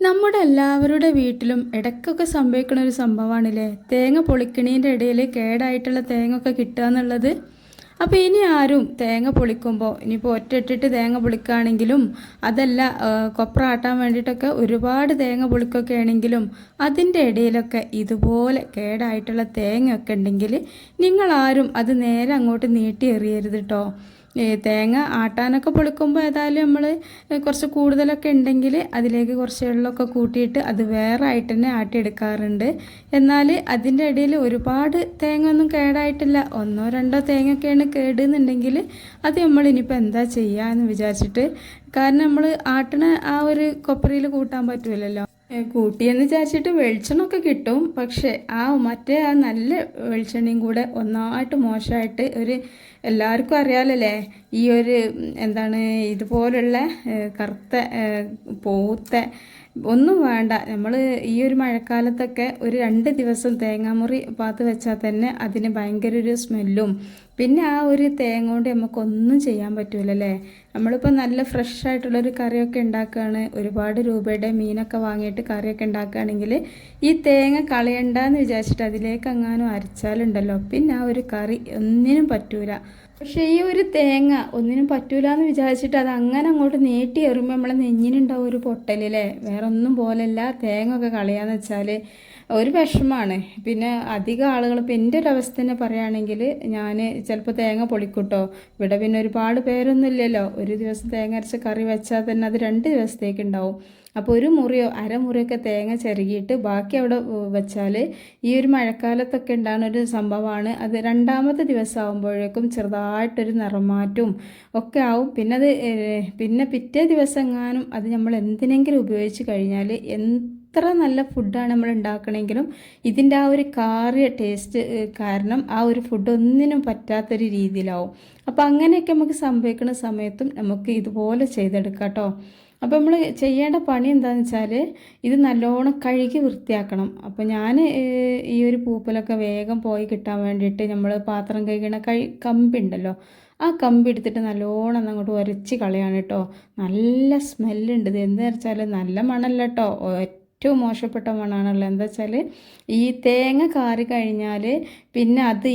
നമ്മുടെ എല്ലാവരുടെ വീട്ടിലും ഇടയ്ക്കൊക്കെ സംഭവിക്കുന്ന ഒരു സംഭവമാണല്ലേ? തേങ്ങ പൊളിക്കണീന്റെ ഇടയിൽ കേടായിട്ടുള്ള തേങ്ങ ഒക്കെ കിട്ടുക എന്നുള്ളത്? അപ്പോൾ ഇനി ആരും തേങ്ങ പൊളിക്കുമ്പോൾ ഇനിയിപ്പോൾ ഒറ്റയിട്ടിട്ട് തേങ്ങ പൊളിക്കുകയാണെങ്കിലും അതല്ല കൊപ്ര ആട്ടാൻ വേണ്ടിയിട്ടൊക്കെ ഒരുപാട് തേങ്ങ പൊളിക്കൊക്കെ ആണെങ്കിലും അതിന്റെ ഇടയിലൊക്കെ ഇതുപോലെ കേടായിട്ടുള്ള തേങ്ങയൊക്കെ ഉണ്ടെങ്കിൽ നിങ്ങളാരും അത് നേരെ അങ്ങോട്ട് നീട്ടി എറിയരുത് കേട്ടോ തേങ്ങ ആട്ടാനൊക്കെ പൊളിക്കുമ്പോൾ ഏതായാലും നമ്മൾ കുറച്ച് കൂടുതലൊക്കെ ഉണ്ടെങ്കിൽ അതിലേക്ക് കുറച്ച് വെള്ളമൊക്കെ കൂട്ടിയിട്ട് അത് വേറെ ആയിട്ട് തന്നെ ആട്ടിയെടുക്കാറുണ്ട്. എന്നാൽ അതിന്റെ ഇടയിൽ ഒരുപാട് തേങ്ങ ഒന്നും കേടായിട്ടില്ല. ഒന്നോ രണ്ടോ തേങ്ങയൊക്കെയാണ് കേടുന്നുണ്ടെങ്കിൽ അത് നമ്മൾ ഇനിയിപ്പോൾ എന്താ ചെയ്യുക എന്ന് വിചാരിച്ചിട്ട്. കാരണം നമ്മൾ ആട്ടണ ആ ഒരു കൊപ്പരയിൽ കൂട്ടാൻ പറ്റുമല്ലോ കൂട്ടിയെന്ന് വിചാരിച്ചിട്ട് വെളിച്ചെണ്ണമൊക്കെ കിട്ടും. പക്ഷേ ആ മറ്റേ ആ നല്ല വെളിച്ചെണ്ണയും കൂടെ ഒന്നായിട്ട് മോശമായിട്ട് ഒരു എല്ലാവർക്കും അറിയാലല്ലേ ഈ ഒരു എന്താണ് ഇതുപോലുള്ള കറുത്ത പോത്ത ഒന്നും വേണ്ട. നമ്മൾ ഈ ഒരു മഴക്കാലത്തൊക്കെ ഒരു രണ്ട് ദിവസം തേങ്ങാമുറി പാത്ത് വെച്ചാൽ തന്നെ അതിന് ഭയങ്കര ഒരു സ്മെല്ലും. പിന്നെ ആ ഒരു തേങ്ങ കൊണ്ട് നമുക്കൊന്നും ചെയ്യാൻ പറ്റൂല അല്ലേ നമ്മളിപ്പോൾ നല്ല ഫ്രഷ് ആയിട്ടുള്ളൊരു കറിയൊക്കെ ഉണ്ടാക്കുകയാണ് ഒരുപാട് രൂപയുടെ മീനൊക്കെ വാങ്ങിയിട്ട് കറിയൊക്കെ ഉണ്ടാക്കുകയാണെങ്കിൽ ഈ തേങ്ങ കളയണ്ടെന്ന് വിചാരിച്ചിട്ട് അതിലേക്ക് അങ്ങാനും അരച്ചാലുണ്ടല്ലോ. പിന്നെ ആ ഒരു കറി ഒന്നിനും പറ്റൂല. പക്ഷേ ഈ ഒരു തേങ്ങ ഒന്നിനും പറ്റൂല എന്ന് വിചാരിച്ചിട്ട് അത് അങ്ങനെ അങ്ങോട്ട് നീട്ടി എറിയുമ്പോൾ നമ്മളെ നെഞ്ഞിനുണ്ടാവും ഒരു പൊട്ടലല്ലേ? വേറെ ഒന്നും പോലല്ല. തേങ്ങ ഒക്കെ കളയാന്ന് വെച്ചാൽ ഒരു വിഷമാണ്. പിന്നെ അധികം ആളുകൾ ഇപ്പം എന്റെ ഒരു അവസ്ഥ തന്നെ പറയുകയാണെങ്കിൽ ഞാൻ ചിലപ്പോൾ തേങ്ങ പൊളിക്കൂട്ടോ. ഇവിടെ പിന്നെ ഒരുപാട് പേരൊന്നും ഇല്ലല്ലോ. ഒരു ദിവസം തേങ്ങ അരച്ച് കറി വെച്ചാൽ തന്നെ അത് രണ്ട് ദിവസത്തേക്ക് ഉണ്ടാവും. അപ്പോൾ ഒരു മുറിയോ അരമുറിയൊക്കെ തേങ്ങ ചിരകിയിട്ട് ബാക്കി അവിടെ വെച്ചാൽ ഈ ഒരു മഴക്കാലത്തൊക്കെ ഉണ്ടാകുന്ന ഒരു സംഭവമാണ്. അത് രണ്ടാമത്തെ ദിവസം ആകുമ്പോഴേക്കും ചെറുതായിട്ടൊരു നിറമാറ്റവും ഒക്കെ ആവും. പിന്നെ അത് പിന്നെ പിറ്റേ ദിവസം എങ്ങാനും അത് നമ്മൾ എന്തിനെങ്കിലും ഉപയോഗിച്ച് കഴിഞ്ഞാൽ എത്ര നല്ല ഫുഡാണ് നമ്മൾ ഉണ്ടാക്കണമെങ്കിലും ഇതിന്റെ ആ ഒരു കാറിയ ടേസ്റ്റ് കാരണം ആ ഒരു ഫുഡ് ഒന്നിനും പറ്റാത്തൊരു രീതിയിലാവും. അപ്പോൾ അങ്ങനെയൊക്കെ നമുക്ക് സംഭവിക്കുന്ന സമയത്തും നമുക്ക് ഇതുപോലെ ചെയ്തെടുക്കാം കേട്ടോ. അപ്പോൾ നമ്മൾ ചെയ്യേണ്ട പണി എന്താണെന്ന് വെച്ചാൽ ഇത് നല്ലോണം കഴുകി വൃത്തിയാക്കണം. അപ്പോൾ ഞാൻ ഈ ഒരു പൂപ്പലൊക്കെ വേഗം പോയി കിട്ടാൻ വേണ്ടിയിട്ട് നമ്മൾ പാത്രം കഴുകണ കഴി കമ്പി ഉണ്ടല്ലോ. ആ കമ്പി എടുത്തിട്ട് നല്ലോണം അങ്ങോട്ട് ഉരച്ച് കളയാണ് കേട്ടോ നല്ല സ്മെല്ലുണ്ട്. ഇത് എന്താ വെച്ചാൽ നല്ല മണമല്ല കേട്ടോ ഏറ്റവും മോശപ്പെട്ട മണമാണല്ലോ എന്താ വെച്ചാൽ ഈ തേങ്ങ കാറി കഴിഞ്ഞാൽ പിന്നെ അത്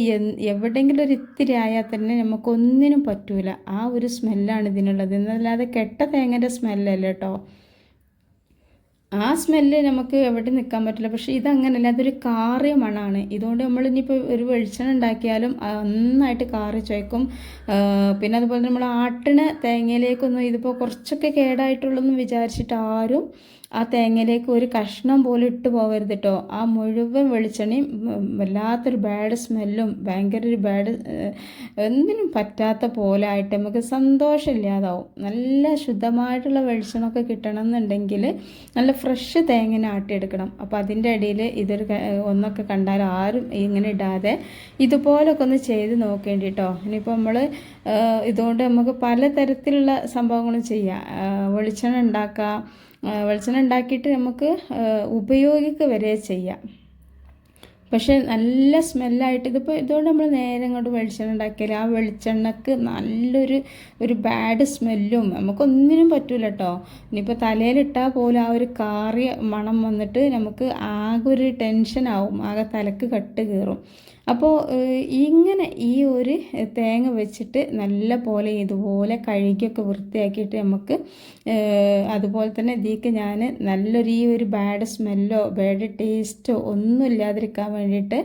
എവിടെയെങ്കിലും ഒരു ഇത്തിരി ആയാൽ തന്നെ നമുക്കൊന്നിനും പറ്റൂല. ആ ഒരു സ്മെല്ലാണ് ഇതിനുള്ളത്. എന്നല്ലാതെ കെട്ട തേങ്ങന്റെ സ്മെല്ലല്ല കേട്ടോ ആ സ്മെല്ല് നമുക്ക് എവിടെ നിൽക്കാൻ പറ്റില്ല. പക്ഷേ ഇതങ്ങനല്ല. അതൊരു കാറിയ മണമാണ് ഇതുകൊണ്ട് നമ്മൾ ഇനിയിപ്പോൾ ഒരു വെളിച്ചെണ്ണ ഉണ്ടാക്കിയാലും നന്നായിട്ട് കാറി ചോയ്ക്കും. പിന്നെ അതുപോലെ നമ്മൾ ആട്ടിന് തേങ്ങയിലേക്കൊന്നും ഇതിപ്പോൾ കുറച്ചൊക്കെ കേടായിട്ടുള്ളെന്ന് വിചാരിച്ചിട്ട് ആരും ആ തേങ്ങയിലേക്ക് ഒരു കഷ്ണം പോലും ഇട്ട് പോകരുത് കേട്ടോ ആ മുഴുവൻ വെളിച്ചെണ്ണയും വല്ലാത്തൊരു ബാഡ് സ്മെല്ലും ഭയങ്കര ഒരു ബാഡ് എന്തിനും പറ്റാത്ത പോലെ ആയിട്ട് നമുക്ക് സന്തോഷമില്ലാതാവും നല്ല ശുദ്ധമായിട്ടുള്ള വെളിച്ചെണ്ണൊക്കെ കിട്ടണം എന്നുണ്ടെങ്കിൽ നല്ല ഫ്രഷ് തേങ്ങനെ ആട്ടിയെടുക്കണം. അപ്പോൾ അതിന്റെ ഇടയിൽ ഇതൊരു ഒന്നൊക്കെ കണ്ടാൽ ആരും ഇങ്ങനെ ഇടാതെ ഇതുപോലൊക്കെ ഒന്ന് ചെയ്ത് നോക്കേണ്ടി കേട്ടോ ഇനിയിപ്പോൾ നമ്മൾ ഇതുകൊണ്ട് നമുക്ക് പലതരത്തിലുള്ള സംഭവങ്ങളും ചെയ്യാം. വെളിച്ചെണ്ണ ഉണ്ടാക്കാം. ആ, വെളിച്ചെണ്ണ ഉണ്ടാക്കിയിട്ട് നമുക്ക് ഉപയോഗിക്കുക വരെ ചെയ്യാം. പക്ഷേ നല്ല സ്മെല്ലായിട്ട് ഇതിപ്പോൾ ഇതുകൊണ്ട് നമ്മൾ നേരെ അങ്ങോട്ട് വെളിച്ചെണ്ണ ഉണ്ടാക്കിയാൽ ആ വെളിച്ചെണ്ണക്ക് നല്ലൊരു ഒരു ബാഡ് സ്മെല്ലും നമുക്കൊന്നിനും പറ്റൂല കേട്ടോ ഇനിയിപ്പോൾ തലയിലിട്ടാൽ പോലും ആ ഒരു കാറിയ മണം വന്നിട്ട് നമുക്ക് ആകെ ഒരു ടെൻഷനാവും ആകെ തലക്ക് കട്ട് കയറും അപ്പോൾ ഇങ്ങനെ ഈ ഒരു തേങ്ങ വെച്ചിട്ട് നല്ല പോലെ ഇതുപോലെ കഴുകിയൊക്കെ വൃത്തിയാക്കിയിട്ട് നമുക്ക് അതുപോലെ തന്നെ ഇതിക്ക് ഞാൻ നല്ലൊരു ഈ ഒരു ബാഡ് സ്മെല്ലോ ബാഡ് ടേസ്റ്റോ ഒന്നും ഇല്ലാതിരിക്കാൻ വേണ്ടിയിട്ട്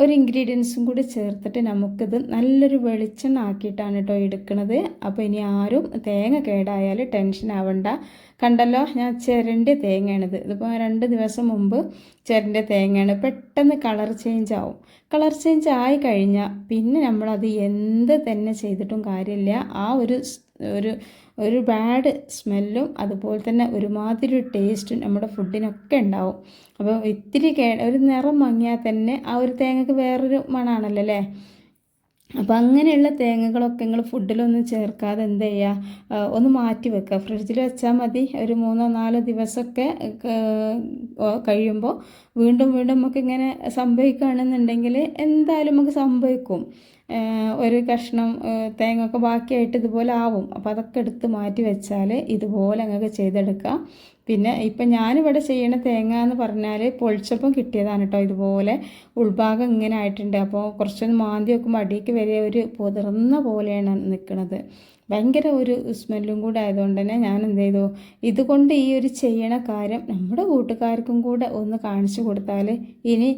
ഒരു ഇൻഗ്രീഡിയൻസും കൂടി ചേർത്തിട്ട് നമുക്കിത് നല്ലൊരു വെളിച്ചെണ്ണ ആക്കിയിട്ടാണ് കേട്ടോ എടുക്കുന്നത് അപ്പോൾ ഇനി ആരും തേങ്ങ കേടായാൽ ടെൻഷൻ ആവണ്ട. കണ്ടല്ലോ ഞാൻ ചിരണ്ടിയ തേങ്ങയാണിത്. ഇതിപ്പോൾ രണ്ട് ദിവസം മുമ്പ് ചെരണ്ടി തേങ്ങയാണ്. പെട്ടെന്ന് കളർ ചേഞ്ച് ആവും. കളർ ചേഞ്ച് ആയി കഴിഞ്ഞാൽ പിന്നെ നമ്മളത് എന്ത് തന്നെ ചെയ്തിട്ടും കാര്യമില്ല. ആ ഒരു ഒരു ഒരു ബാഡ് സ്മെല്ലും അതുപോലെ തന്നെ ഒരുമാതിരി ഒരു ടേസ്റ്റും നമ്മുടെ ഫുഡിനൊക്കെ ഉണ്ടാവും. അപ്പോൾ ഇത്തിരി കേ ഒരു നിറം മങ്ങിയാൽ തന്നെ ആ ഒരു തേങ്ങക്ക് വേറൊരു മണമാണല്ലോ അല്ലേ? അപ്പോൾ അങ്ങനെയുള്ള തേങ്ങകളൊക്കെ നിങ്ങൾ ഫുഡിലൊന്നും ചേർക്കാതെ എന്ത് ചെയ്യുക ഒന്ന് മാറ്റി വെക്കുക ഫ്രിഡ്ജിൽ വെച്ചാൽ മതി. ഒരു മൂന്നോ നാലോ ദിവസമൊക്കെ കഴിയുമ്പോൾ വീണ്ടും വീണ്ടും നമുക്ക് ഇങ്ങനെ സംഭവിക്കുകയാണെന്നുണ്ടെങ്കിൽ എന്തായാലും നമുക്ക് സംഭവിക്കും. ഒരു കഷ്ണം തേങ്ങ ഒക്കെ ബാക്കിയായിട്ട് ഇതുപോലെ ആവും. അപ്പോൾ അതൊക്കെ എടുത്ത് മാറ്റി വെച്ചാൽ ഇതുപോലെ അങ്ങൊക്കെ ചെയ്തെടുക്കാം. പിന്നെ ഇപ്പം ഞാനിവിടെ ചെയ്യണ തേങ്ങ എന്ന് പറഞ്ഞാൽ പൊളിച്ചപ്പം കിട്ടിയതാണ് കേട്ടോ ഇതുപോലെ ഉൾഭാഗം ഇങ്ങനെ ആയിട്ടുണ്ട്. അപ്പോൾ കുറച്ചൊന്ന് മാന്തി വെക്കുമ്പോൾ അടിക്ക് വരെ ഒരു പുതിർന്ന പോലെയാണ് നിൽക്കുന്നത് ഭയങ്കര ഒരു സ്മെല്ലും കൂടെ ആയതുകൊണ്ട് തന്നെ ഞാൻ എന്ത് ചെയ്തു? ഇതുകൊണ്ട് ഈ ഒരു ചെയ്യണ കാര്യം നമ്മുടെ കൂട്ടുകാർക്കും കൂടെ ഒന്ന് കാണിച്ചു കൊടുത്താൽ ഇനി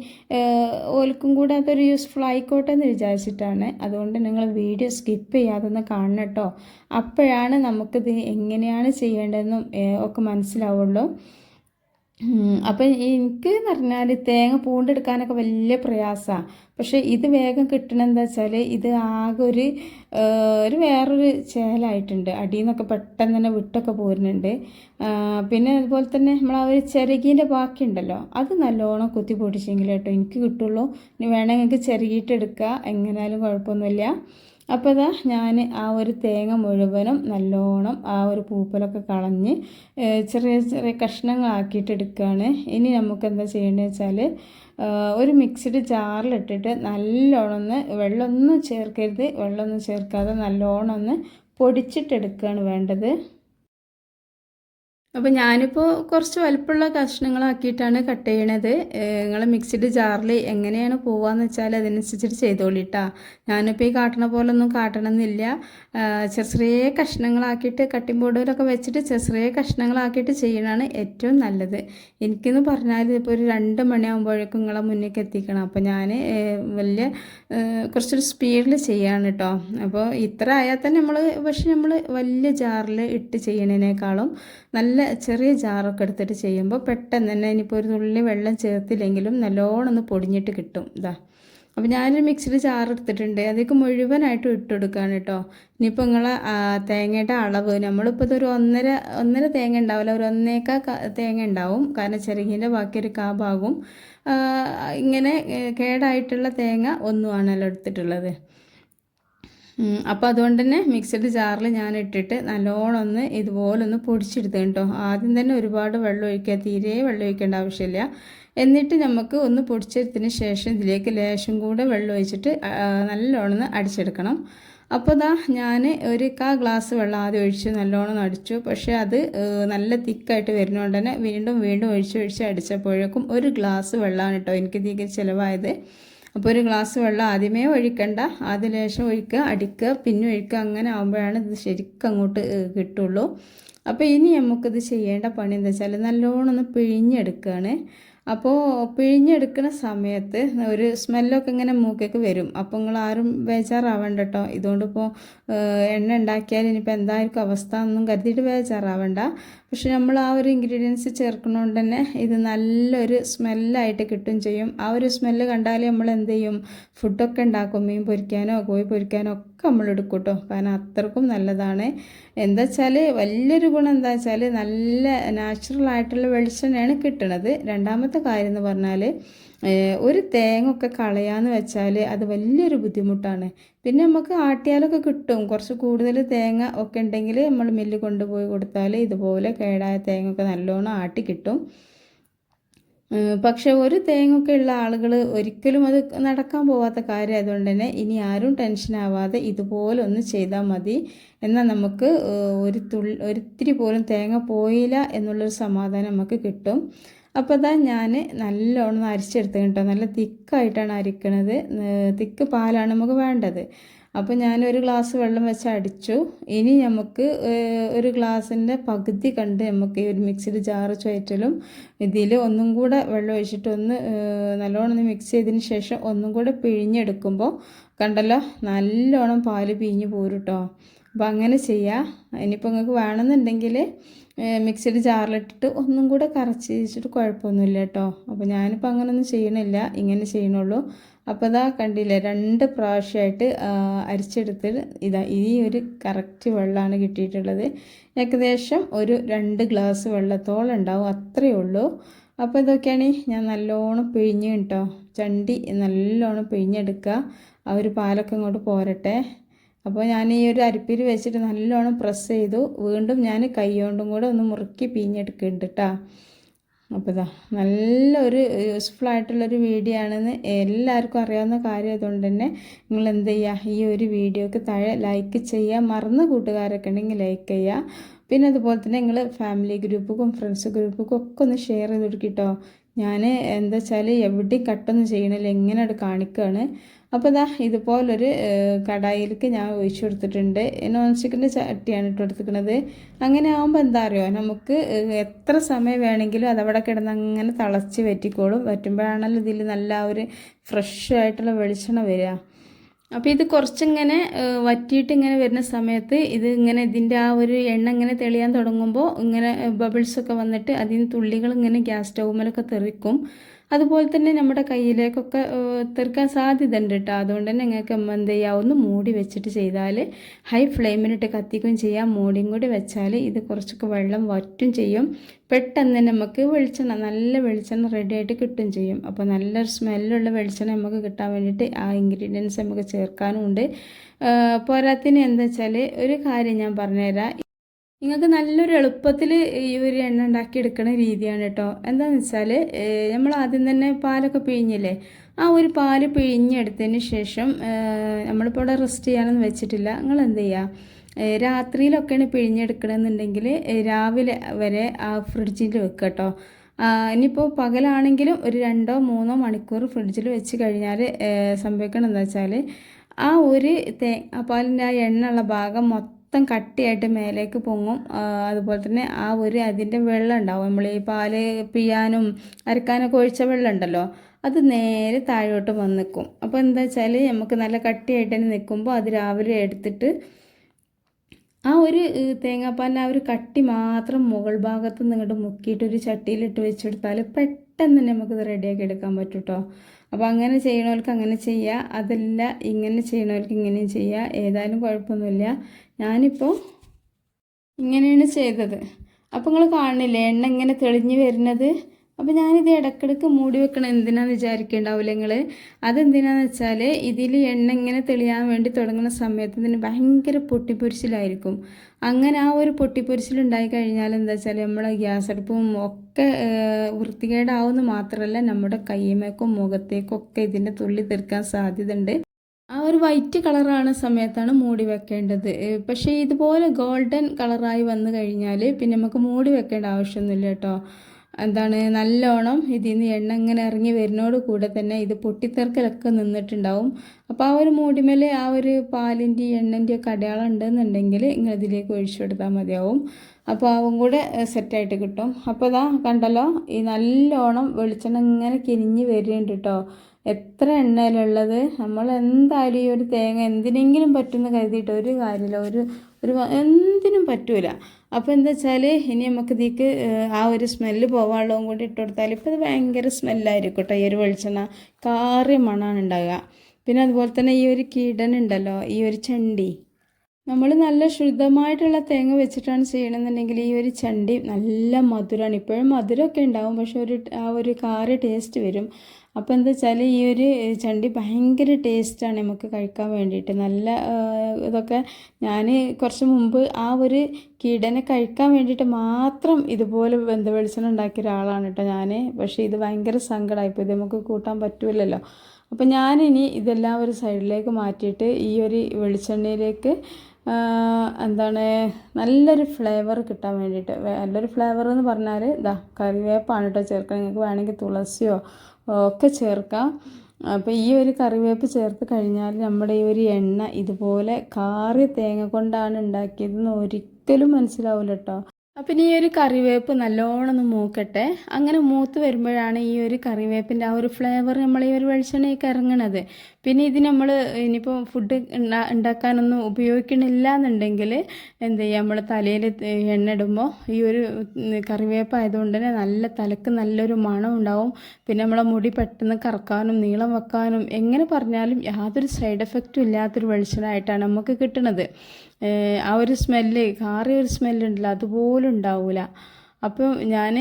ഓൽക്കും കൂടെ അതൊരു യൂസ്ഫുൾ ആയിക്കോട്ടെ എന്ന് വിചാരിച്ചിട്ടാണ്. അതുകൊണ്ട് നിങ്ങൾ വീഡിയോ സ്കിപ്പ് ചെയ്യാതെ ഒന്ന് കാണണം കേട്ടോ. അപ്പോഴാണ് നമുക്കിത് എങ്ങനെയാണ് ചെയ്യേണ്ടതെന്നും ഒക്കെ മനസ്സിലാവുള്ളൂ. അപ്പം എനിക്ക് എന്ന് പറഞ്ഞാൽ തേങ്ങ പൂണ്ടെടുക്കാനൊക്കെ വലിയ പ്രയാസമാണ് പക്ഷേ ഇത് വേഗം കിട്ടണം എന്താ വെച്ചാൽ ഇത് ആകെ ഒരു ഒരു വേറൊരു ചേലായിട്ടുണ്ട്. അടിയിൽ നിന്നൊക്കെ പെട്ടെന്ന് തന്നെ വിട്ടൊക്കെ പോരുന്നുണ്ട്. പിന്നെ അതുപോലെ തന്നെ നമ്മൾ ആ ഒരു ചിരകീന്റെ ബാക്കി ഉണ്ടല്ലോ അത് നല്ലോണം കുത്തി പൊടിച്ചെങ്കിൽ കേട്ടോ എനിക്ക് കിട്ടുള്ളൂ. ഇനി വേണമെങ്കിൽ ചെറുകിയിട്ടെടുക്കുക എടുക്കുക എങ്ങനെയാലും കുഴപ്പമൊന്നുമില്ല. അപ്പോൾ ഇതാ ഞാൻ ആ ഒരു തേങ്ങ മുഴുവനും നല്ലോണം ആ ഒരു പൂപ്പലൊക്കെ കളഞ്ഞ് ചെറിയ ചെറിയ കഷ്ണങ്ങളാക്കിയിട്ട് എടുക്കുകയാണ് ഇനി നമുക്ക് എന്താ ചെയ്യേണ്ടത് വെച്ചാൽ ഒരു മിക്സിഡ് ജാറിലിട്ടിട്ട് നല്ലോണം ഒന്ന് വെള്ളമൊന്നും ചേർക്കരുത്. വെള്ളമൊന്നും ചേർക്കാതെ നല്ലോണം ഒന്ന് പൊടിച്ചിട്ടെടുക്കുകയാണ് വേണ്ടത്. അപ്പോൾ ഞാനിപ്പോൾ കുറച്ച് വലുപ്പമുള്ള കഷ്ണങ്ങളാക്കിയിട്ടാണ് കട്ട് ചെയ്യണത്. നിങ്ങൾ മിക്സിഡ് ജാറിൽ എങ്ങനെയാണ് പോവാന്ന് വെച്ചാൽ അതിനനുസരിച്ചിട്ട് ചെയ്തോളിട്ടാ. ഞാനിപ്പോൾ ഈ കാട്ടണ പോലെ ഒന്നും കാട്ടണമെന്നില്ല ചെറിയ ചെറിയ കഷ്ണങ്ങളാക്കിയിട്ട് കട്ടിംഗ് ബോർഡിലൊക്കെ വെച്ചിട്ട് ചെറിയ ചെറിയ കഷ്ണങ്ങളാക്കിയിട്ട് ചെയ്യണതാണ് ഏറ്റവും നല്ലത്. എനിക്കെന്ന് പറഞ്ഞാൽ ഇപ്പോൾ ഒരു രണ്ട് മണിയാകുമ്പോഴേക്കും നിങ്ങളെ മുന്നേക്ക് എത്തിക്കണം. അപ്പോൾ ഞാൻ വലിയ കുറച്ചൊരു സ്പീഡിൽ ചെയ്യാണ് കേട്ടോ അപ്പോൾ ഇത്ര ആയാൽ തന്നെ നമ്മൾ പക്ഷെ നമ്മൾ വലിയ ജാറിൽ ഇട്ട് ചെയ്യണതിനേക്കാളും നല്ല ചെറിയ ജാറൊക്കെ എടുത്തിട്ട് ചെയ്യുമ്പോൾ പെട്ടെന്ന് തന്നെ ഇനിയിപ്പോൾ ഒരു തുള്ളി വെള്ളം ചേർത്തില്ലെങ്കിലും നല്ലോണം ഒന്ന് പൊടിഞ്ഞിട്ട് കിട്ടും. ഇതാ അപ്പോൾ ഞാനൊരു മിക്സിയിൽ ചാറ് എടുത്തിട്ടുണ്ട്. അതിലേക്ക് മുഴുവനായിട്ടും ഇട്ടുകൊടുക്കുകയാണ് കേട്ടോ. ഇനിയിപ്പോൾ നിങ്ങളെ തേങ്ങയുടെ അളവ് നമ്മളിപ്പോൾ ഇതൊരു ഒന്നര ഒന്നര തേങ്ങ ഉണ്ടാവില്ല. ഒരു ഒന്നേക്കാ തേങ്ങ ഉണ്ടാവും. കാരണം ചെറുകിന്റെ ബാക്കി ഒരു കാഭാഗവും ഇങ്ങനെ കേടായിട്ടുള്ള തേങ്ങ ഒന്നുമാണല്ലോ എടുത്തിട്ടുള്ളത്. അപ്പോൾ അതുകൊണ്ട് തന്നെ മിക്സഡ് ജാറിൽ ഞാൻ ഇട്ടിട്ട് നല്ലോണം ഒന്ന് ഇതുപോലെ ഒന്ന് പൊടിച്ചെടുത്ത് കേട്ടോ ആദ്യം തന്നെ ഒരുപാട് വെള്ളം ഒഴിക്കുക തീരെ വെള്ളം ഒഴിക്കേണ്ട ആവശ്യമില്ല. എന്നിട്ട് നമുക്ക് ഒന്ന് പൊടിച്ചെടുത്തതിന് ശേഷം ഇതിലേക്ക് ലേശം കൂടെ വെള്ളം ഒഴിച്ചിട്ട് നല്ലോണം അടിച്ചെടുക്കണം. അപ്പോൾ ഇതാ ഞാൻ ഒരു കാ ഗ്ലാസ് വെള്ളം ആദ്യം ഒഴിച്ച് നല്ലോണം അടിച്ചു. പക്ഷേ അത് നല്ല തിക്കായിട്ട് വരുന്നതുകൊണ്ട് തന്നെ വീണ്ടും വീണ്ടും ഒഴിച്ച് ഒഴിച്ച് അടിച്ചപ്പോഴേക്കും ഒരു ഗ്ലാസ് വെള്ളമാണ് കേട്ടോ എനിക്ക് തീരെ ചിലവായത്. അപ്പോൾ ഒരു ഗ്ലാസ് വെള്ളം ആദ്യമേ ഒഴിക്കണ്ട. ആദ്യ ലേശം ഒഴിക്കുക അടിക്കുക പിന്നെ ഒഴിക്കുക. അങ്ങനെ ആകുമ്പോഴാണ് ഇത് ശരിക്കും അങ്ങോട്ട് കിട്ടുള്ളൂ. അപ്പോൾ ഇനി നമുക്കിത് ചെയ്യേണ്ട പണി എന്താ വെച്ചാൽ നല്ലോണം ഒന്ന് പിഴിഞ്ഞെടുക്കുകയാണ്. അപ്പോൾ പിഴിഞ്ഞെടുക്കുന്ന സമയത്ത് ഒരു സ്മെല്ലൊക്കെ ഇങ്ങനെ മൂക്കേക്ക് വരും. അപ്പോൾ നിങ്ങൾ ആരും ബേജാറാവണ്ട കേട്ടോ ഇതുകൊണ്ടിപ്പോൾ എണ്ണ ഉണ്ടാക്കിയാൽ ഇനിയിപ്പോൾ എന്തായിരിക്കും അവസ്ഥ ഒന്നും കരുതിയിട്ട് ബേജാറാവണ്ട. പക്ഷെ നമ്മൾ ആ ഒരു ഇൻഗ്രീഡിയൻസ് ചേർക്കുന്നതുകൊണ്ട് തന്നെ ഇത് നല്ലൊരു സ്മെല്ലായിട്ട് കിട്ടും ചെയ്യും. ആ ഒരു സ്മെല്ല് കണ്ടാൽ നമ്മൾ എന്ത് ചെയ്യും? ഫുഡൊക്കെ ഉണ്ടാക്കും. മീൻ പൊരിക്കാനോ കോഴി പൊരിക്കാനോ ഒക്കെ നമ്മൾ എടുക്കും കേട്ടോ കാരണം അത്രക്കും നല്ലതാണ്. എന്താ വെച്ചാൽ വലിയൊരു ഗുണം എന്താ വെച്ചാൽ നല്ല നാച്ചുറൽ ആയിട്ടുള്ള വെളിച്ചെണ്ണയാണ് കിട്ടുന്നത് രണ്ടാമത്തെ കാര്യം എന്ന് പറഞ്ഞാൽ ഒരു തേങ്ങ ഒക്കെ കളയാന്ന് വെച്ചാൽ അത് വലിയൊരു ബുദ്ധിമുട്ടാണ്. പിന്നെ നമുക്ക് ആട്ടിയാലൊക്കെ കിട്ടും. കുറച്ച് കൂടുതൽ തേങ്ങ ഒക്കെ ഉണ്ടെങ്കിൽ നമ്മൾ മില്ല് കൊണ്ടുപോയി കൊടുത്താൽ ഇതുപോലെ കേടായ തേങ്ങ ഒക്കെ നല്ലോണം ആട്ടി കിട്ടും. പക്ഷെ ഒരു തേങ്ങൊക്കെ ഉള്ള ആളുകൾ ഒരിക്കലും അത് നടക്കാൻ പോവാത്ത കാര്യമായതുകൊണ്ട് തന്നെ ഇനി ആരും ടെൻഷൻ ആവാതെ ഇതുപോലെ ഒന്ന് ചെയ്താൽ മതി. എന്നാൽ നമുക്ക് ഒരു തുള്ളി ഒരിത്തിരി പോലും തേങ്ങ പോയില്ല എന്നുള്ളൊരു സമാധാനം നമുക്ക് കിട്ടും. അപ്പോൾ അതാ ഞാൻ നല്ലോണം അരിച്ചെടുത്ത് കേട്ടോ. നല്ല തിക്കായിട്ടാണ് അരിക്കണത്. തിക്ക് പാലാണ് നമുക്ക് വേണ്ടത്. അപ്പോൾ ഞാൻ ഒരു ഗ്ലാസ് വെള്ളം വെച്ച് അടിച്ചു. ഇനി നമുക്ക് ഒരു ഗ്ലാസിന്റെ പകുതി കണ്ട് നമുക്ക് ഈ ഒരു മിക്സിയിൽ ജാറ് ചുയറ്റലും ഇതിൽ ഒന്നും കൂടെ വെള്ളം ഒഴിച്ചിട്ട് ഒന്ന് നല്ലോണം ഒന്ന് മിക്സ് ചെയ്തതിന് ശേഷം ഒന്നും കൂടെ പിഴിഞ്ഞെടുക്കുമ്പോൾ കണ്ടല്ലോ നല്ലോണം പാൽ പിഴിഞ്ഞ് പോരും കേട്ടോ അപ്പോൾ അങ്ങനെ ചെയ്യാം. ഇനിയിപ്പോൾ നിങ്ങൾക്ക് വേണമെന്നുണ്ടെങ്കിൽ മിക്സിയുടെ ജാറിലിട്ടിട്ട് ഒന്നും കൂടെ കറച്ച് വെച്ചിട്ട് കുഴപ്പമൊന്നുമില്ല കേട്ടോ. അപ്പോൾ ഞാനിപ്പോൾ അങ്ങനെയൊന്നും ചെയ്യണില്ല ഇങ്ങനെ ചെയ്യണുള്ളൂ. അപ്പോൾ ഇതാ കണ്ടില്ലേ രണ്ട് പ്രാവശ്യമായിട്ട് അരിച്ചെടുത്ത് ഇതാ ഈ ഒരു കറക്റ്റ് വെള്ളമാണ് കിട്ടിയിട്ടുള്ളത്. ഏകദേശം ഒരു രണ്ട് ഗ്ലാസ് വെള്ളത്തോളം ഉണ്ടാവും അത്രയേ ഉള്ളൂ. അപ്പോൾ ഇതൊക്കെയാണ് ഞാൻ നല്ലോണം പിഴിഞ്ഞ് കേട്ടോ. ചണ്ടി നല്ലോണം പിഴിഞ്ഞെടുക്കുക. ആ ഒരു പാലൊക്കെ ഇങ്ങോട്ട് പോരട്ടെ. അപ്പോൾ ഞാൻ ഈ ഒരു അരിപ്പിൽ വെച്ചിട്ട് നല്ലോണം പ്രസ് ചെയ്തു. വീണ്ടും ഞാൻ കൈ കൊണ്ടും കൂടെ ഒന്ന് മുറുക്കി പിഞ്ഞെടുക്കുന്നുണ്ട് കേട്ടോ അപ്പോൾ ഇതാ നല്ലൊരു യൂസ്ഫുൾ ആയിട്ടുള്ളൊരു വീഡിയോ ആണെന്ന് എല്ലാവർക്കും അറിയാവുന്ന കാര്യം അതുകൊണ്ട് തന്നെ നിങ്ങൾ എന്ത് ചെയ്യുക ഈ ഒരു വീഡിയോക്ക് താഴെ ലൈക്ക് ചെയ്യുക മറന്ന് കൂട്ടുകാരൊക്കെ ഉണ്ടെങ്കിൽ ലൈക്ക് ചെയ്യുക പിന്നെ അതുപോലെ തന്നെ നിങ്ങൾ ഫാമിലി ഗ്രൂപ്പുക്കും ഫ്രണ്ട്സ് ഗ്രൂപ്പുക്കും ഒക്കെ ഒന്ന് ഷെയർ ചെയ്ത് കൊടുക്കിട്ടോ ഞാൻ എന്താ വെച്ചാൽ എവിടെയും കട്ടൊന്നും ചെയ്യണില്ല. എങ്ങനെ അത് കാണിക്കുകയാണ് അപ്പോൾ ഇതാ ഇതുപോലൊരു കടായിലേക്ക് ഞാൻ ഒഴിച്ചു കൊടുത്തിട്ടുണ്ട്. നോൺ സ്റ്റിക്കിന്റെ ചട്ടിയാണ് ഇട്ട് കൊടുത്തിരിക്കുന്നത് അങ്ങനെ ആകുമ്പോൾ എന്താ അറിയുമോ നമുക്ക് എത്ര സമയം വേണമെങ്കിലും അതവിടെ കിടന്ന് അങ്ങനെ തിളച്ച് വറ്റിക്കോളും. വറ്റുമ്പോഴാണല്ലോ ഇതിൽ നല്ല ഒരു ഫ്രഷ് ആയിട്ടുള്ള വെളിച്ചെണ്ണ വരിക. അപ്പോൾ ഇത് കുറച്ചിങ്ങനെ വറ്റിയിട്ട് ഇങ്ങനെ വരുന്ന സമയത്ത് ഇത് ഇങ്ങനെ ഇതിന്റെ ആ ഒരു എണ്ണ ഇങ്ങനെ തെളിയാൻ തുടങ്ങുമ്പോൾ ഇങ്ങനെ ബബിൾസൊക്കെ വന്നിട്ട് അതിന് തുള്ളികൾ ഇങ്ങനെ ഗ്യാസ് സ്റ്റൗമിലൊക്കെ തെറിക്കും. അതുപോലെ തന്നെ നമ്മുടെ കയ്യിലേക്കൊക്കെ തീർക്കാൻ സാധ്യത ഉണ്ട് കേട്ടോ അതുകൊണ്ട് തന്നെ നിങ്ങൾക്ക് എന്ത് ചെയ്യുക ഒന്ന് മൂടി വെച്ചിട്ട് ചെയ്താൽ ഹൈ ഫ്ലെയിമിലിട്ട് കത്തിക്കുകയും ചെയ്യാം. മൂടിയും കൂടി വെച്ചാൽ ഇത് കുറച്ചൊക്കെ വെള്ളം വറ്റും ചെയ്യും. പെട്ടെന്ന് തന്നെ നമുക്ക് വെളിച്ചെണ്ണ നല്ല വെളിച്ചെണ്ണ റെഡി ആയിട്ട് കിട്ടും ചെയ്യും. അപ്പോൾ നല്ലൊരു സ്മെല്ലുള്ള വെളിച്ചെണ്ണ നമുക്ക് കിട്ടാൻ വേണ്ടിയിട്ട് ആ ഇൻഗ്രീഡിയൻസ് നമുക്ക് ചേർക്കാനും ഉണ്ട് പോരാത്തിന് എന്താ വെച്ചാൽ ഒരു കാര്യം ഞാൻ പറഞ്ഞുതരാം. നിങ്ങൾക്ക് നല്ലൊരു എളുപ്പത്തിൽ ഈ ഒരു എണ്ണ ഉണ്ടാക്കിയെടുക്കുന്ന രീതിയാണ് കേട്ടോ. എന്താണെന്ന് വെച്ചാൽ നമ്മൾ ആദ്യം തന്നെ പാലൊക്കെ പിഴിഞ്ഞില്ലേ? ആ ഒരു പാൽ പിഴിഞ്ഞെടുത്തതിന് ശേഷം നമ്മളിപ്പോൾ ഇവിടെ റെസ്റ്റ് ചെയ്യാനൊന്നും വെച്ചിട്ടില്ല. നിങ്ങൾ എന്ത് ചെയ്യുക രാത്രിയിലൊക്കെയാണ് പിഴിഞ്ഞെടുക്കണമെന്നുണ്ടെങ്കിൽ രാവിലെ വരെ ആ ഫ്രിഡ്ജിൽ വെക്കുക കേട്ടോ. ഇനിയിപ്പോൾ പകലാണെങ്കിലും ഒരു രണ്ടോ മൂന്നോ മണിക്കൂർ ഫ്രിഡ്ജിൽ വെച്ച് കഴിഞ്ഞാൽ സംഭവിക്കണം എന്താ വെച്ചാൽ ആ ഒരു തേ പാലിന്റെ ആ എണ്ണ ഉള്ള ഭാഗം മൊത്തം മൊത്തം കട്ടിയായിട്ട് മേലേക്ക് പൊങ്ങും. അതുപോലെ തന്നെ ആ ഒരു അതിന്റെ വെള്ളം ഉണ്ടാവും. നമ്മൾ ഈ പാൽ പിയാനും അരക്കാനൊക്കെ ഒഴിച്ച വെള്ളം ഉണ്ടല്ലോ അത് നേരെ താഴോട്ട് വന്ന് നിൽക്കും അപ്പോൾ എന്താ വെച്ചാൽ നമുക്ക് നല്ല കട്ടിയായിട്ട് തന്നെ നിൽക്കുമ്പോൾ അത് രാവിലെ എടുത്തിട്ട് ആ ഒരു തേങ്ങാപ്പാലിന്റെ ആ ഒരു കട്ടി മാത്രം മുകൾ ഭാഗത്ത് നിന്നിട്ട് മുക്കിയിട്ട് ഒരു ചട്ടിയിലിട്ട് വെച്ചെടുത്താൽ പെട്ടെന്ന് തന്നെ നമുക്കിത് റെഡിയാക്കി എടുക്കാൻ പറ്റും കേട്ടോ അപ്പോൾ അങ്ങനെ ചെയ്യണവർക്ക് അങ്ങനെ ചെയ്യുക അതല്ല ഇങ്ങനെ ചെയ്യണവർക്ക് ഇങ്ങനെയും ചെയ്യുക ഏതായാലും കുഴപ്പമൊന്നുമില്ല. ഞാനിപ്പോൾ ഇങ്ങനെയാണ് ചെയ്തത്. അപ്പോൾ നിങ്ങൾ കാണില്ലേ എണ്ണ ഇങ്ങനെ തെളിഞ്ഞ് വരുന്നത്? അപ്പോൾ ഞാനിത് ഇടക്കിടക്ക് മൂടി വെക്കണം. എന്തിനാന്ന് വിചാരിക്കേണ്ടാവില്ല നിങ്ങൾ അതെന്തിനാന്ന് വെച്ചാൽ ഇതിൽ എണ്ണ ഇങ്ങനെ തെളിയാൻ വേണ്ടി തുടങ്ങുന്ന സമയത്ത് ഇതിന് ഭയങ്കര പൊട്ടിപ്പൊരിച്ചിലായിരിക്കും. അങ്ങനെ ആ ഒരു പൊട്ടിപ്പൊരിച്ചിലുണ്ടായി കഴിഞ്ഞാൽ എന്താ വെച്ചാൽ നമ്മളെ ഗ്യാസ് അടുപ്പും ഒക്കെ വൃത്തികേടാവുന്ന മാത്രമല്ല നമ്മുടെ കൈമേക്കും മുഖത്തേക്കും ഒക്കെ ഇതിന്റെ തുള്ളി തീർക്കാൻ സാധ്യതയുണ്ട്. ആ ഒരു വൈറ്റ് കളറാണ് സമയത്താണ് മൂടി വെക്കേണ്ടത്. പക്ഷേ ഇതുപോലെ ഗോൾഡൻ കളറായി വന്നു കഴിഞ്ഞാൽ പിന്നെ നമുക്ക് മൂടി വെക്കേണ്ട ആവശ്യമൊന്നുമില്ല കേട്ടോ. എന്താണ് നല്ലോണം ഇതിൽ നിന്ന് എണ്ണ ഇങ്ങനെ ഇറങ്ങി വരുന്നതോട് കൂടെ തന്നെ ഇത് പൊട്ടിത്തെറക്കലൊക്കെ നിന്നിട്ടുണ്ടാവും. അപ്പോൾ ആ ഒരു മൂടിമേൽ ആ ഒരു പാലിന്റെ എണ്ണന്റെ ഒക്കെ അടയാളം ഉണ്ടെന്നുണ്ടെങ്കിൽ ഇങ്ങനെ ഇതിലേക്ക് ഒഴിച്ചു കൊടുത്താൽ മതിയാവും. അപ്പോൾ ആവും കൂടെ സെറ്റായിട്ട് കിട്ടും. അപ്പോൾ ഇതാ കണ്ടല്ലോ ഈ നല്ലോണം വെളിച്ചെണ്ണ ഇങ്ങനെ കിനിഞ്ഞ് വരുന്നുണ്ട് കേട്ടോ എത്ര എണ്ണയിലുള്ളത്? നമ്മൾ എന്തായാലും ഈ ഒരു തേങ്ങ എന്തിനെങ്കിലും പറ്റുമെന്ന് കരുതിയിട്ട് ഒരു കാര്യമില്ല. ഒരു ഒരു എന്തിനും പറ്റൂല. അപ്പോൾ എന്താ വെച്ചാൽ ഇനി നമുക്ക് ഇതിക്ക് ആ ഒരു സ്മെല്ല് പോകാനുള്ളതും കൂടി ഇട്ട് കൊടുത്താൽ ഇപ്പോൾ ഇത് ഭയങ്കര സ്മെല്ലായിരിക്കും കേട്ടോ ഈ ഒരു വെളിച്ചെണ്ണ. കാറിയ മണമാണ് ഉണ്ടാകുക പിന്നെ അതുപോലെ തന്നെ ഈ ഒരു കീടനുണ്ടല്ലോ ഈ ഒരു ചണ്ടി. നമ്മൾ നല്ല ശുദ്ധമായിട്ടുള്ള തേങ്ങ വെച്ചിട്ടാണ് ചെയ്യണമെന്നുണ്ടെങ്കിൽ ഈ ഒരു ചണ്ടി നല്ല മധുരമാണ് ഇപ്പോഴും മധുരമൊക്കെ ഉണ്ടാവും പക്ഷെ ഒരു ആ ഒരു കാറി ടേസ്റ്റ് വരും. അപ്പോൾ എന്താ വെച്ചാൽ ഈ ഒരു ചണ്ടി ഭയങ്കര ടേസ്റ്റാണ് നമുക്ക് കഴിക്കാൻ വേണ്ടിയിട്ട്. നല്ല ഇതൊക്കെ ഞാൻ കുറച്ച് മുമ്പ് ആ ഒരു കീടനെ കഴിക്കാൻ വേണ്ടിയിട്ട് മാത്രം ഇതുപോലെ വെന്ത വെളിച്ചെണ്ണ ഉണ്ടാക്കിയ ഒരാളാണ് കേട്ടോ ഞാൻ പക്ഷേ ഇത് ഭയങ്കര സങ്കടമായിപ്പോൾ ഇത് നമുക്ക് കൂട്ടാൻ പറ്റില്ലല്ലോ അപ്പോൾ ഞാനിനി ഇതെല്ലാം ഒരു സൈഡിലേക്ക് മാറ്റിയിട്ട് ഈ ഒരു വെളിച്ചെണ്ണയിലേക്ക് എന്താണ് നല്ലൊരു ഫ്ലേവർ കിട്ടാൻ വേണ്ടിയിട്ട്. നല്ലൊരു ഫ്ലേവർ എന്ന് പറഞ്ഞാൽ ഇതാ കറിവേപ്പാണ് കേട്ടോ ചേർക്കുക നിങ്ങൾക്ക് വേണമെങ്കിൽ തുളസിയോ ഒക്കെ ചേർക്കാം. അപ്പോൾ ഈ ഒരു കറിവേപ്പ് ചേർത്ത് കഴിഞ്ഞാൽ നമ്മുടെ ഈ ഒരു എണ്ണ ഇതുപോലെ കാറിയ തേങ്ങ കൊണ്ടാണ് ഉണ്ടാക്കിയതെന്ന് ഒരിക്കലും മനസ്സിലാവില്ല കേട്ടോ അപ്പം ഈ ഒരു കറിവേപ്പ് നല്ലോണം ഒന്ന് മൂക്കട്ടെ. അങ്ങനെ മൂത്ത് വരുമ്പോഴാണ് ഈ ഒരു കറിവേപ്പിന്റെ ആ ഒരു ഫ്ലേവർ നമ്മൾ ഈ ഒരു വെളിച്ചെണ്ണയൊക്കെ ഇറങ്ങണത്. പിന്നെ ഇത് നമ്മൾ ഇനിയിപ്പോൾ ഫുഡ് ഉണ്ടാക്കാനൊന്നും ഉപയോഗിക്കണില്ല എന്നുണ്ടെങ്കിൽ എന്ത് ചെയ്യുക നമ്മൾ തലയിൽ എണ്ണ ഇടുമ്പോൾ ഈ ഒരു കറിവേപ്പ് ആയതുകൊണ്ട് തന്നെ നല്ല തലക്ക് നല്ലൊരു മണം ഉണ്ടാവും. പിന്നെ നമ്മളെ മുടി പെട്ടെന്ന് കറക്കാനും നീളം വെക്കാനും എങ്ങനെ പറഞ്ഞാലും യാതൊരു സൈഡ് എഫക്റ്റും ഇല്ലാത്തൊരു വെളിച്ചെണ്ണ ആയിട്ടാണ് നമുക്ക് കിട്ടുന്നത് ആ ഒരു സ്മെല്ല് കാറിയ ഒരു സ്മെല്ലുണ്ടല്ലോ അതുപോലും ഉണ്ടാവില്ല അപ്പോൾ ഞാൻ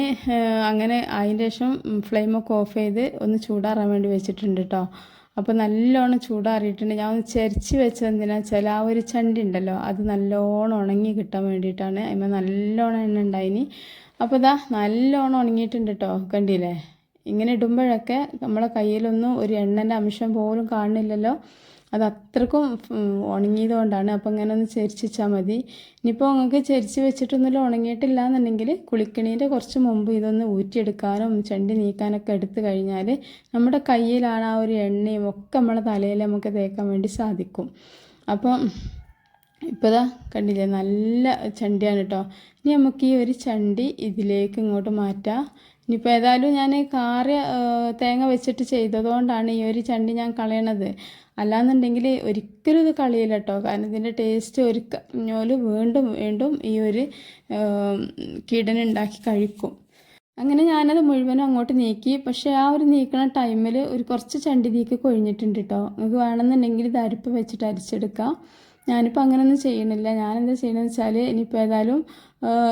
അങ്ങനെ അതിന്റെ ശേഷം ഫ്ലെയിമൊക്കെ ഓഫ് ചെയ്ത് ഒന്ന് ചൂടാറാൻ വേണ്ടി വെച്ചിട്ടുണ്ട് കേട്ടോ അപ്പോൾ നല്ലോണം ചൂടാറിയിട്ടുണ്ട്. ഞാൻ ഒന്ന് ചരിച്ച് വെച്ചത് എന്തിനാ വെച്ചാൽ ആ ഒരു ചണ്ടി ഉണ്ടല്ലോ അത് നല്ലോണം ഉണങ്ങി കിട്ടാൻ വേണ്ടിയിട്ടാണ്. അതിന്മേൽ നല്ലോണം എണ്ണ ഉണ്ടായിനി. അപ്പോൾ ഇതാ നല്ലോണം ഉണങ്ങിയിട്ടുണ്ട് കേട്ടോ കണ്ടില്ലേ? ഇങ്ങനെ ഇടുമ്പോഴൊക്കെ നമ്മളെ കയ്യിലൊന്നും ഒരു എണ്ണന്റെ അംശം പോലും കാണുന്നില്ലല്ലോ. അത് അത്രക്കും ഉണങ്ങിയതുകൊണ്ടാണ്. അപ്പോൾ ഇങ്ങനെ ഒന്ന് ചെരിച്ച് വെച്ചാൽ മതി. ഇനിയിപ്പോൾ നിങ്ങൾക്ക് ചെരിച്ച് വെച്ചിട്ടൊന്നും ഉണങ്ങിയിട്ടില്ല എന്നുണ്ടെങ്കിൽ കുളിക്കണീന്റെ കുറച്ച് മുമ്പ് ഇതൊന്ന് ഊറ്റിയെടുക്കാനും ചണ്ടി നീക്കാനൊക്കെ എടുത്തു കഴിഞ്ഞാൽ നമ്മുടെ കയ്യിലാണ് ആ ഒരു എണ്ണയും ഒക്കെ നമ്മളെ തലയിൽ നമുക്ക് തേക്കാൻ വേണ്ടി സാധിക്കും. അപ്പം ഇപ്പോൾ ഇതാ കണ്ടില്ലേ നല്ല ചണ്ടിയാണ് കേട്ടോ ഇനി നമുക്ക് ഈ ഒരു ചണ്ടി ഇതിലേക്ക് ഇങ്ങോട്ട് മാറ്റാം. ഇനിയിപ്പോൾ ഏതായാലും ഞാൻ കാറ് തേങ്ങ വെച്ചിട്ട് ചെയ്തതുകൊണ്ടാണ് ഈ ഒരു ചണ്ടി ഞാൻ കളയണത്. അല്ലാന്നുണ്ടെങ്കിൽ ഒരിക്കലും ഇത് കളിയില്ല കേട്ടോ കാരണം ഇതിന്റെ ടേസ്റ്റ് ഒരു ഞോൽ വീണ്ടും വീണ്ടും ഈ ഒരു കീടനുണ്ടാക്കി കഴിക്കും. അങ്ങനെ ഞാനത് മുഴുവനും അങ്ങോട്ട് നീക്കി. പക്ഷേ ആ ഒരു നീക്കണ ടൈമിൽ ഒരു കുറച്ച് ചണ്ടി നീക്കി കൊഴിഞ്ഞിട്ടുണ്ട് കേട്ടോ നിങ്ങൾക്ക് വേണമെന്നുണ്ടെങ്കിൽ ഇത് അരിപ്പ് വെച്ചിട്ട് അരിച്ചെടുക്കാം. ഞാനിപ്പോൾ അങ്ങനെയൊന്നും ചെയ്യണില്ല. എന്താ ചെയ്യണമെന്ന് വെച്ചാൽ ഇനിയിപ്പോൾ ഏതായാലും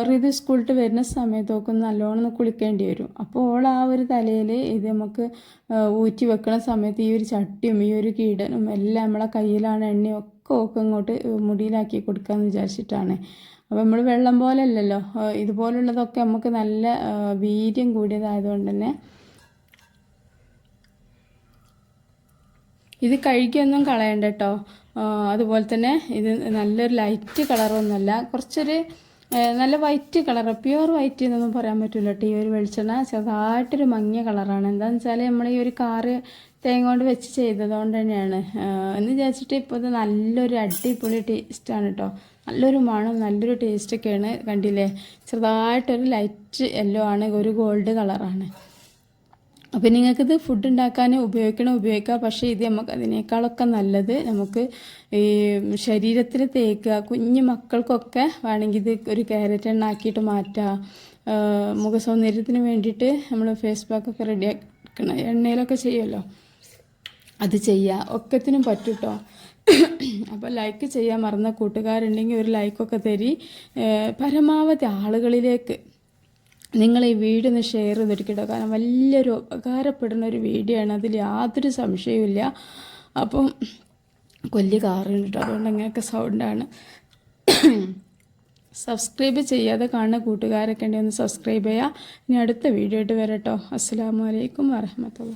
ഋതു സ്കൂളിട്ട് വരുന്ന സമയത്തൊക്കെ നല്ലോണം കുളിക്കേണ്ടി വരും. അപ്പോൾ ഓൾ ആ ഒരു തലയിൽ ഇത് നമുക്ക് ഊറ്റി വെക്കണ സമയത്ത് ഈ ഒരു ചട്ടിയും ഈ ഒരു കീടനും എല്ലാം നമ്മളെ കയ്യിലാണ് എണ്ണയും ഒക്കെ ഒക്കെ ഇങ്ങോട്ട് മുടിയിലാക്കി കൊടുക്കാമെന്ന് വിചാരിച്ചിട്ടാണ്. അപ്പോൾ നമ്മൾ വെള്ളം പോലെ അല്ലല്ലോ ഇതുപോലുള്ളതൊക്കെ നമുക്ക് നല്ല വീര്യം കൂടിയതായതുകൊണ്ട് തന്നെ ഇത് കഴുകിയൊന്നും കളയണ്ട കേട്ടോ അതുപോലെ തന്നെ ഇത് നല്ലൊരു ലൈറ്റ് കളറൊന്നുമല്ല കുറച്ചൊരു നല്ല വൈറ്റ് കളർ പ്യുവർ വൈറ്റ് എന്നൊന്നും പറയാൻ പറ്റില്ല കേട്ടോ ഈ ഒരു വെളിച്ചെണ്ണ. ചെറുതായിട്ടൊരു മങ്ങിയ കളറാണ് എന്താണെന്ന് വെച്ചാൽ നമ്മൾ ഈ ഒരു കാറ് തേങ്ങ കൊണ്ട് വെച്ച് ചെയ്തതുകൊണ്ട് തന്നെയാണ്. എന്ന് വിചാരിച്ചിട്ട് ഇപ്പോൾ ഇത് നല്ലൊരു അടിപൊളി ടേസ്റ്റാണ് കേട്ടോ നല്ലൊരു മണം നല്ലൊരു ടേസ്റ്റൊക്കെയാണ് കണ്ടില്ലേ? ചെറുതായിട്ടൊരു ലൈറ്റ് യെല്ലോ ആണ് ഒരു ഗോൾഡ് കളറാണ് അപ്പോൾ നിങ്ങൾക്കിത് ഫുഡ് ഉണ്ടാക്കാൻ ഉപയോഗിക്കണം ഉപയോഗിക്കാം. പക്ഷേ ഇത് നമുക്ക് അതിനേക്കാളൊക്കെ നല്ലത് നമുക്ക് ഈ ശരീരത്തിൽ തേക്കുക കുഞ്ഞു മക്കൾക്കൊക്കെ വേണമെങ്കിൽ ഇത് ഒരു ക്യാരറ്റ് എണ്ണ ആക്കിയിട്ട് മാറ്റാം. ആ, മുഖസൗന്ദര്യത്തിന് വേണ്ടിയിട്ട് നമ്മൾ ഫേസ് പാക്കൊക്കെ റെഡിയാക്കണം എണ്ണയിലൊക്കെ ചെയ്യുമല്ലോ അത് ചെയ്യുക ഒക്കത്തിനും പറ്റും കേട്ടോ അപ്പോൾ ലൈക്ക് ചെയ്യാൻ മറന്ന കൂട്ടുകാരുണ്ടെങ്കിൽ ഒരു ലൈക്കൊക്കെ തരി. പരമാവധി ആളുകളിലേക്ക് നിങ്ങൾ ഈ വീഡിയോ ഒന്ന് ഷെയർ ചെയ്തെടുക്കട്ടോ കാരണം വലിയൊരു ഉപകാരപ്പെടുന്ന ഒരു വീഡിയോ ആണ്. അതിൽ യാതൊരു സംശയവുമില്ല അപ്പം കൊല്ലി കാറുണ്ട് കേട്ടോ. അതുകൊണ്ട് അങ്ങനെയൊക്കെ സൗണ്ടാണ് സബ്സ്ക്രൈബ് ചെയ്യാതെ കാണുന്ന കൂട്ടുകാരൊക്കെ ഉണ്ടെങ്കിൽ ഒന്ന് സബ്സ്ക്രൈബ് ചെയ്യുക. ഇനി അടുത്ത വീഡിയോ ആയിട്ട് വരട്ടോ അസ്സാം വലൈക്കും വരഹമത്തുള്ള